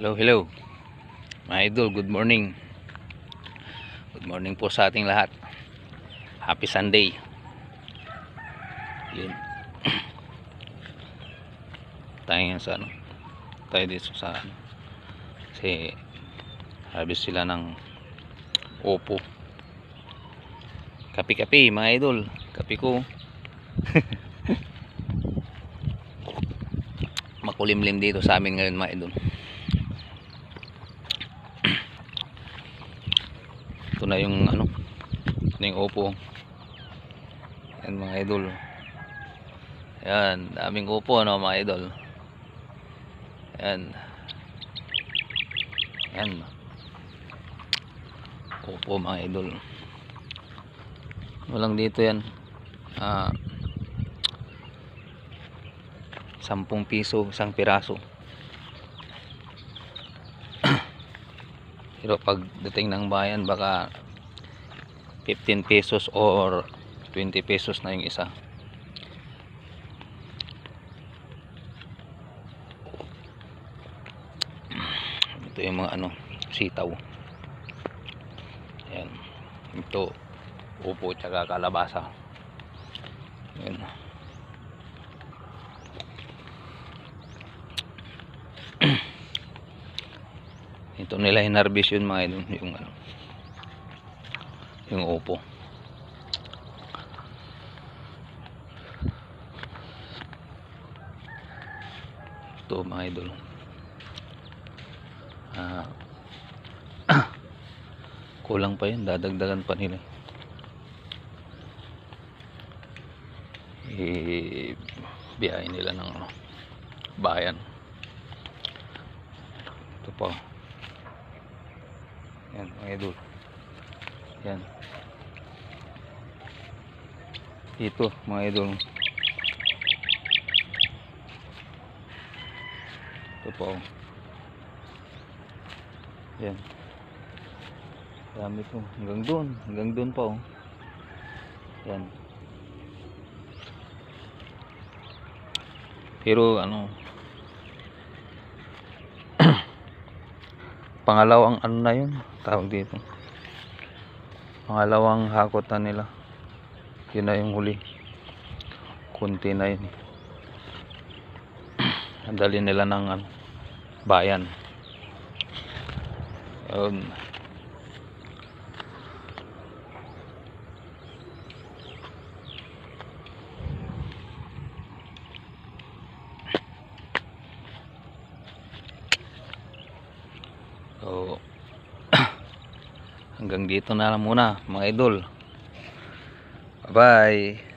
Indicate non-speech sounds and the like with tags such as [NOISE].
Hello, hello. Mga idol, good morning. Good morning po sa ating lahat. Happy Sunday. Yun. [CLEARS THROAT] Tayo ngayon sa ano. Tayo dito sa ano. Kasi harvest sila ng opo. Kapi-kapi mga idol. Kapi ko. [LAUGHS] Makulimlim dito sa amin ngayon mga idol. Ito na yung ano ito yung opo yan mga idol. Yan daming opo ano mga idol. Yan. Yan. Opo mga idol. Walang dito yan. Ah sampung piso isang piraso pero pagdating ng bayan baka 15 pesos or 20 pesos na yung isa. Ito yung mga ano sitaw. Ayan. Ito upo tsaka kalabasa. Ayan [CLEARS THROAT] ito nila hinarbis yun mga idol yung ano yung upo. Ito mga idol. Ah. [CLEARS THROAT] Kulang pa yun dadagdagan pa nila. I biyahe nila ng ano, bayan. Ito pa yan mga idol. Yan. Ito mga idol. Ito pa oh yan. Dami to hanggang doon. Hanggang doon pa oh yan. Pero ano pangalawang ano na yun tawag dito. Pangalawang hakot na nila. Yun na yung huli. Kunti na yun. [CLEARS THROAT] Dali nila ng ano, bayan. Yun So, [COUGHS] hanggang dito na lang muna mga idol. Bye-bye.